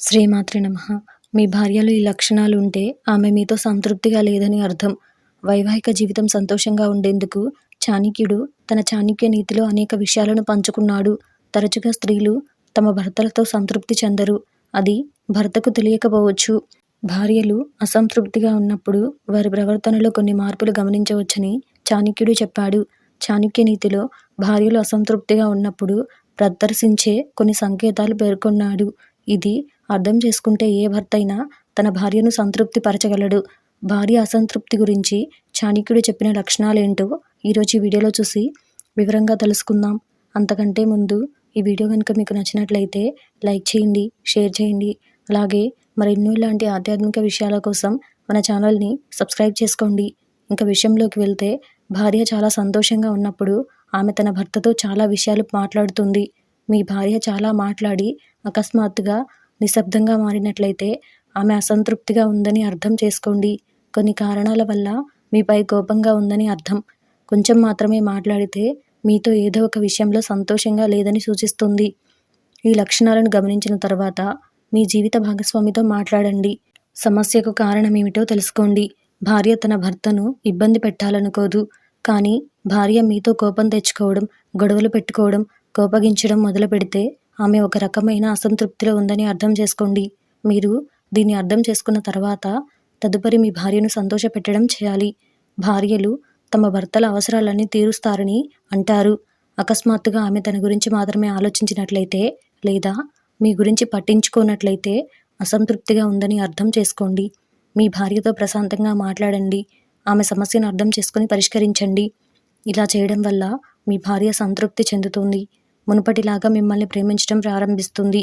శ్రీమాత్రి నమ. మీ భార్యలో ఈ లక్షణాలు ఉంటే ఆమె మీతో సంతృప్తిగా లేదని అర్థం. వైవాహిక జీవితం సంతోషంగా ఉండేందుకు చాణక్యుడు తన చాణక్య నీతిలో అనేక విషయాలను పంచుకున్నాడు. తరచుగా స్త్రీలు తమ భర్తలతో సంతృప్తి చెందరు. అది భర్తకు తెలియకపోవచ్చు. భార్యలు అసంతృప్తిగా ఉన్నప్పుడు వారి ప్రవర్తనలో కొన్ని మార్పులు గమనించవచ్చని చాణక్యుడు చెప్పాడు. చాణక్య నీతిలో భార్యలు అసంతృప్తిగా ఉన్నప్పుడు ప్రదర్శించే కొన్ని సంకేతాలు పేర్కొన్నాడు. ఇది అర్థం చేసుకుంటే ఏ భర్త అయినా తన భార్యను సంతృప్తి పరచగలడు భార్య అసంతృప్తి గురించి చాణక్యుడు చెప్పిన లక్షణాలేంటో ఈరోజు ఈ వీడియోలో చూసి వివరంగా తెలుసుకుందాం. అంతకంటే ముందు ఈ వీడియో కనుక మీకు నచ్చినట్లయితే లైక్ చేయండి షేర్ చేయండి. అలాగే మరెన్నో ఇలాంటి ఆధ్యాత్మిక విషయాల కోసం మన ఛానల్ని సబ్స్క్రైబ్ చేసుకోండి. ఇంకా విషయంలోకి వెళ్తే భార్య చాలా సంతోషంగా ఉన్నప్పుడు ఆమె తన భర్తతో చాలా విషయాలు మాట్లాడుతుంది. మీ భార్య చాలా మాట్లాడి అకస్మాత్తుగా నిశ్శబ్దంగా మారినట్లయితే ఆమె అసంతృప్తిగా ఉందని అర్థం చేసుకోండి. కొన్ని కారణాల వల్ల మీపై కోపంగా ఉందని అర్థం. కొంచెం మాత్రమే మాట్లాడితే మీతో ఏదో ఒక విషయంలో సంతోషంగా లేదని సూచిస్తుంది. ఈ లక్షణాలను గమనించిన తర్వాత మీ జీవిత భాగస్వామితో మాట్లాడండి. సమస్యకు కారణం ఏమిటో తెలుసుకోండి. భార్య తన భర్తను ఇబ్బంది పెట్టాలనుకోదు. కానీ భార్య మీతో కోపం తెచ్చుకోవడం గొడవలు పెట్టుకోవడం కోపగించడం మొదలు పెడితే ఆమె ఒక రకమైన అసంతృప్తిలో ఉందని అర్థం చేసుకోండి. మీరు దీన్ని అర్థం చేసుకున్న తర్వాత తదుపరి మీ భార్యను సంతోషపెట్టడం చేయాలి. భార్యలు తమ భర్తల అవసరాలన్నీ తీరుస్తారని అంటారు. అకస్మాత్తుగా ఆమె తన గురించి మాత్రమే ఆలోచించినట్లయితే లేదా మీ గురించి పట్టించుకోనట్లయితే అసంతృప్తిగా ఉందని అర్థం చేసుకోండి. మీ భార్యతో ప్రశాంతంగా మాట్లాడండి. ఆమె సమస్యను అర్థం చేసుకుని పరిష్కరించండి. ఇలా చేయడం వల్ల మీ భార్య సంతృప్తి చెందుతుంది. మునుపటిలాగా మిమ్మల్ని ప్రేమించడం ప్రారంభిస్తుంది.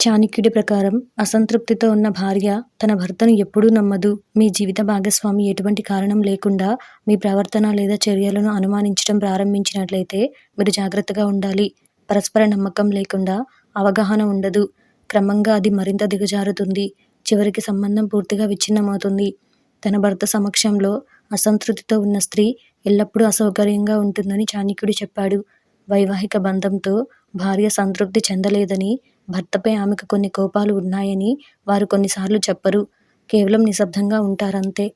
చాణక్యుడి ప్రకారం అసంతృప్తితో ఉన్న భార్య తన భర్తను ఎప్పుడూ నమ్మదు. మీ జీవిత భాగస్వామి ఎటువంటి కారణం లేకుండా మీ ప్రవర్తన లేదా చర్యలను అనుమానించడం ప్రారంభించినట్లయితే మీరు జాగ్రత్తగా ఉండాలి. పరస్పర నమ్మకం లేకుండా అవగాహన ఉండదు. క్రమంగా అది మరింత దిగజారుతుంది. చివరికి సంబంధం పూర్తిగా విచ్ఛిన్నమవుతుంది. తన భర్త సమక్షంలో అసంతృప్తితో ఉన్న స్త్రీ ఎల్లప్పుడూ అసౌకర్యంగా ఉంటుందని చాణక్యుడు చెప్పాడు. వైవాహిక బంధంతో భార్య సంతృప్తి చెందలేదని భర్తపై ఆమెకు కొన్ని కోపాలు ఉన్నాయని వారు కొన్నిసార్లు చెప్పరు. కేవలం నిశ్శబ్దంగా ఉంటారంతే.